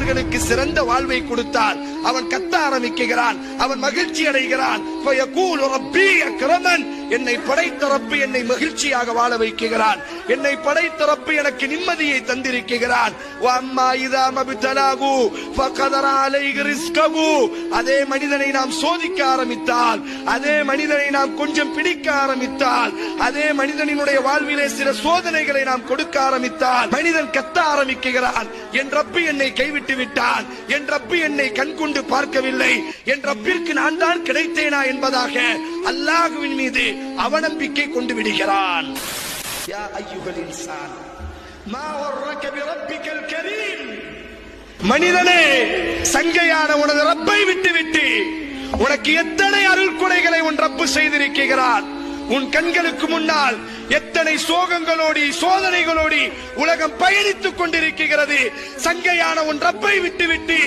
அவர்களுக்கு சிறந்த வாழ்வை கொடுத்தால் அவன் கத்த ஆரம்பிக்கிறான் அவன் மகிழ்ச்சி அடைகிறான். என்னை படைத்தரப்பு என்னை மகிழ்ச்சியாக வாழ வைக்கிறான். என்னை படைத்தரப்பு எனக்கு நிம்மதியை தந்திருக்கிறான். இதா அதே மனிதனை நாம் சோதிக்க ஆரம்பித்தால் அதே மனிதனை நாம் கொஞ்சம் பிடிக்க ஆரம்பித்தால் அதே மனிதனினுடைய வாழ்விலே சில சோதனைகளை நாம் கொடுக்க ஆரம்பித்தால் மனிதன் கத்த ஆரம்பிக்கிறான். என் ரப்பு என்னை கைவிட்டு விட்டான். என் ரப்பு என்னை கண்கொண்டு பார்க்கவில்லை. என் ரப்பிற்கு நான் தான் கிடைத்தேனா என்பதாக அல்லாஹுவின் மீது அவநம்பிக்கை கொண்டு விடுகிறான். மனிதனே சங்கையான உனது ரப்பை விட்டு விட்டு உனக்கு எத்தனை அருள் கொடைகளை உன் ரப்பு செய்திருக்கிறான் உன் கண்களுக்கு முன்னால் எத்தனை சோகங்களோடி சோதனைகளோடி உலகம் பயணித்துக் கொண்டிருக்கிறது? சங்கையான உன் ரப்பை விட்டு விட்டு